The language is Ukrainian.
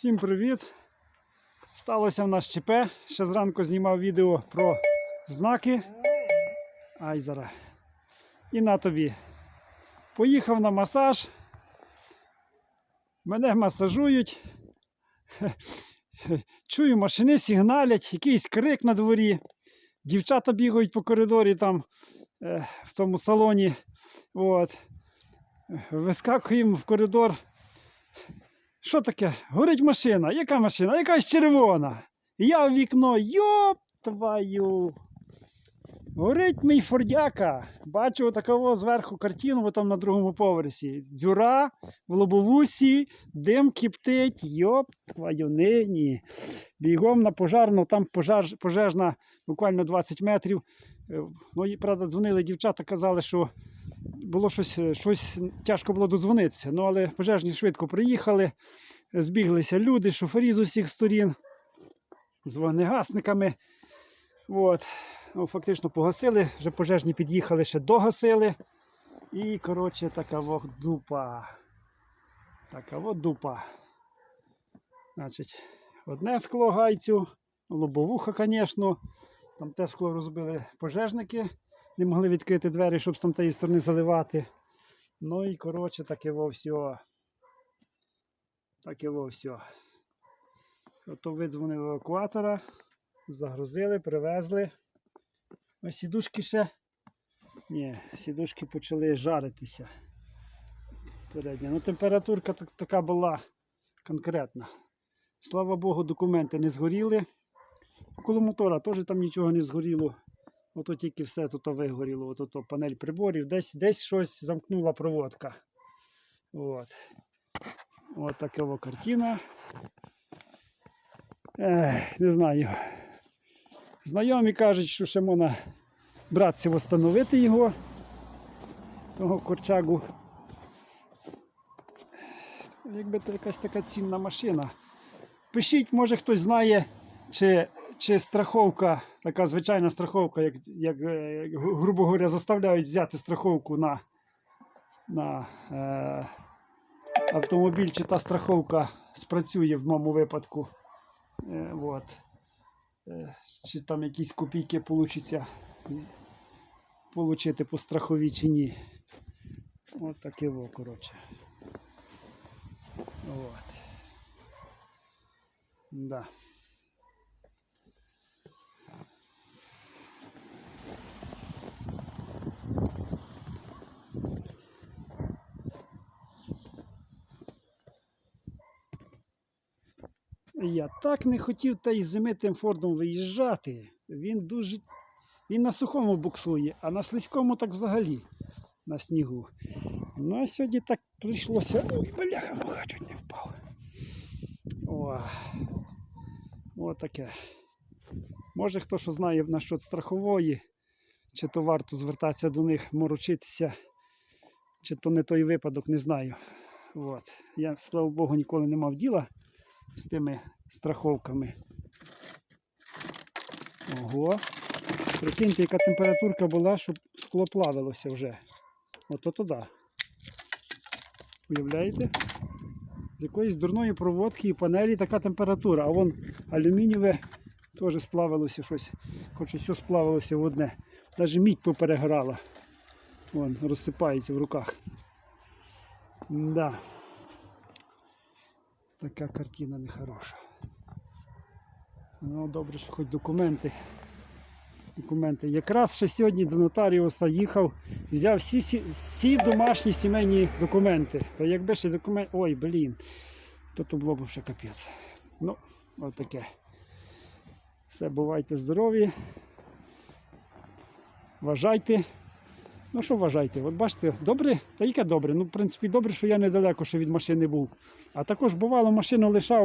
Всім привіт! Сталося в нас ЧП. Ще зранку знімав відео про знаки. Ай зараз. І на тобі. Поїхав на масаж. Мене масажують. Чую, машини сигналять, якийсь крик на дворі. Дівчата бігають по коридорі там е, в тому салоні. От. Вискакуємо в коридор. Що таке? Горить машина. Яка машина? Якась червона. Я в вікно. Йоп твою. Горить мій фордяка. Бачу такого зверху картину, бо там на другому поверсі. Дзюра в лобовусі, дим киптить. Йоп твою нині. Бігом на пожарну, там пожар, пожежна буквально 20 метрів. Е, Ну, правда, дзвонили дівчата, казали, що було щось, е, щось тяжко було додзвонитися. Ну, але пожежні швидко приїхали, збіглися люди, шофері з усіх сторін з вогнегасниками. От. Ну, фактично погасили, вже пожежні під'їхали, ще догасили. І, коротше, така во дупа. Така во дупа. Значить, одне скло гайцю, лобовуха, звісно. Там те скло розбили пожежники не могли відкрити двері, щоб з там тієї сторони заливати. Ну і коротше, таке во все. Таке во все. Ото видзвонив евакуатора, загрузили, привезли. Ось сідушки ще. Ні, сідушки почали жаритися. Передня. Ну, температурка так- така була конкретна. Слава Богу, документи не згоріли. Коло мотора теж там нічого не згоріло. Ото тільки все тут вигоріло, ото то панель приборів, десь, десь щось замкнула проводка. От. От така во картина. Ех, не знаю. Знайомі кажуть, що ще можна братися встановити його, того корчагу. Якби то якась така цінна машина. Пишіть, може хтось знає, чи чи страховка, така звичайна страховка, як, як е, грубо говоря, заставляють взяти страховку на, на е, автомобіль, чи та страховка спрацює в моєму випадку. Е, от. Е, чи там якісь копійки получиться получити по страховій чи ні. От таке во, коротше. От. Да. Я так не хотів та й зими тим Фордом виїжджати. Він дуже. Він на сухому буксує, а на слизькому так взагалі на снігу. Ну а сьогодні так прийшлося. Ой, бляха, муха чуть не впав. О, о таке. Може хто що знає насчет страхової, чи то варто звертатися до них, морочитися, чи то не той випадок, не знаю. От. Я, слава Богу, ніколи не мав діла з тими страховками. Ого. Прикиньте, яка температурка була, щоб скло плавилося вже. Ото туди. Уявляєте? З якоїсь дурної проводки і панелі така температура, а вон алюмінієве теж сплавилося щось. Хоч все сплавилося в одне. Навіть мідь поперегорала. Вон, розсипається в руках. Да. Така картина нехороша. Ну, добре, що хоч документи. Документи. Якраз ще сьогодні до нотаріуса їхав, взяв всі, всі домашні сімейні документи. Та якби ще документ. Ой, блін. То то було б ще капець. Ну, от таке. Все, бувайте здорові. Вважайте. Ну що вважайте? От бачите, добре, та яке добре. Ну, в принципі, добре, що я недалеко ще від машини був. А також бувало машину лишав.